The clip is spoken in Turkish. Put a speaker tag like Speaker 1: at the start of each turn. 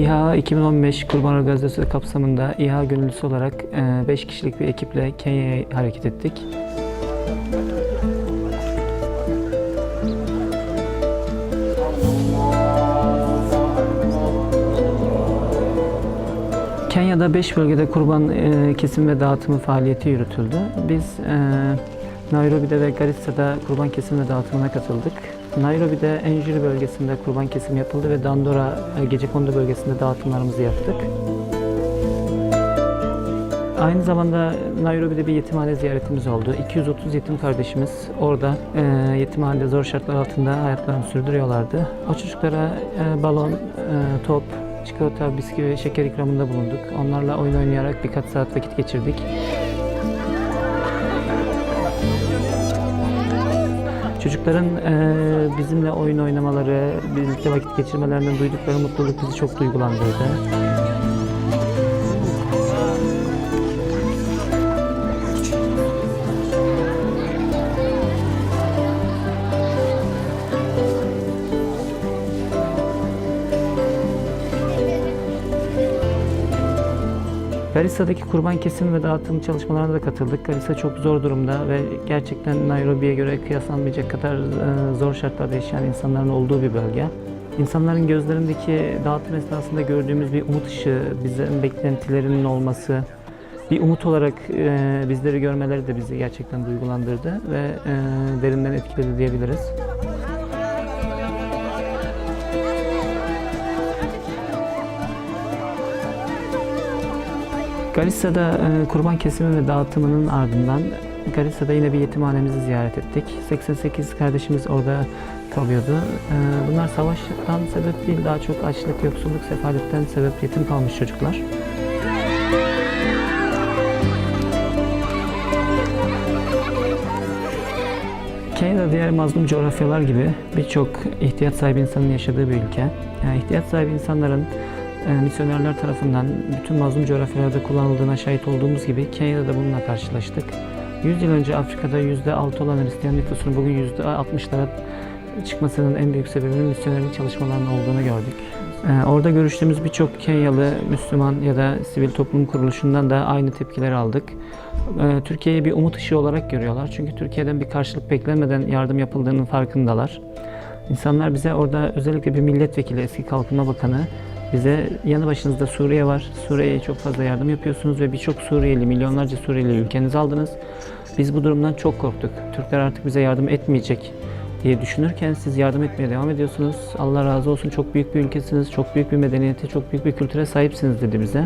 Speaker 1: İHA 2015 Kurban Organizasyonu kapsamında İHA gönüllüsü olarak 5 kişilik bir ekiple Kenya'ya hareket ettik. Kenya'da 5 bölgede kurban e, kesim ve dağıtımı faaliyeti yürütüldü. Biz e, Nairobi'de ve Garissa'da kurban kesim ve dağıtımına katıldık. Nairobi'de Enjiri bölgesinde kurban kesim yapıldı ve Dandora e, Gecekondu bölgesinde dağıtımlarımızı yaptık. Aynı zamanda Nairobi'de bir yetimhane ziyaretimiz oldu. 230 yetim kardeşimiz orada e, yetimhanede zor şartlar altında hayatlarını sürdürüyorlardı. O çocuklara e, balon, e, top, çikolata, bisküvi şeker ikramında bulunduk. Onlarla oyun oynayarak birkaç saat vakit geçirdik. Çocukların e, bizimle oyun oynamaları, birlikte vakit geçirmelerinden duydukları mutluluk bizi çok duygulandırdı. Garissa'daki kurban kesim ve dağıtım çalışmalarına da katıldık. Garissa çok zor durumda ve gerçekten Nairobi'ye göre kıyaslanmayacak kadar e, zor şartlarda yaşayan insanların olduğu bir bölge. İnsanların gözlerindeki dağıtım esnasında gördüğümüz bir umut ışığı, bizden beklentilerinin olması, bir umut olarak e, bizleri görmeleri de bizi gerçekten duygulandırdı ve e, derinden etkiledi diyebiliriz. Garissa'da e, kurban kesimi ve dağıtımının ardından Garissa'da yine bir yetimhanemizi ziyaret ettik. 88 kardeşimiz orada kalıyordu. E, bunlar savaştan sebep değil, daha çok açlık, yoksulluk, sefaletten sebep yetim kalmış çocuklar. Kenya'da diğer mazlum coğrafyalar gibi birçok ihtiyaç sahibi insanın yaşadığı bir ülke. Yani ihtiyaç sahibi insanların e, misyonerler tarafından bütün mazlum coğrafyalarda kullanıldığına şahit olduğumuz gibi Kenya'da da bununla karşılaştık. 100 yıl önce Afrika'da %6 olan Hristiyan nüfusunun bugün %60'lara çıkmasının en büyük sebebinin misyonerlik çalışmalarının olduğunu gördük. E, Orada görüştüğümüz birçok Kenyalı Müslüman ya da sivil toplum kuruluşundan da aynı tepkileri aldık. E, Türkiye'yi bir umut ışığı olarak görüyorlar. Çünkü Türkiye'den bir karşılık beklenmeden yardım yapıldığının farkındalar. İnsanlar bize orada özellikle bir milletvekili, eski Kalkınma Bakanı bize yanı başınızda Suriye var. Suriye'ye çok fazla yardım yapıyorsunuz ve birçok Suriyeli, milyonlarca Suriyeli ülkenize aldınız. Biz bu durumdan çok korktuk. Türkler artık bize yardım etmeyecek diye düşünürken siz yardım etmeye devam ediyorsunuz. Allah razı olsun çok büyük bir ülkesiniz, çok büyük bir medeniyete, çok büyük bir kültüre sahipsiniz dedi bize.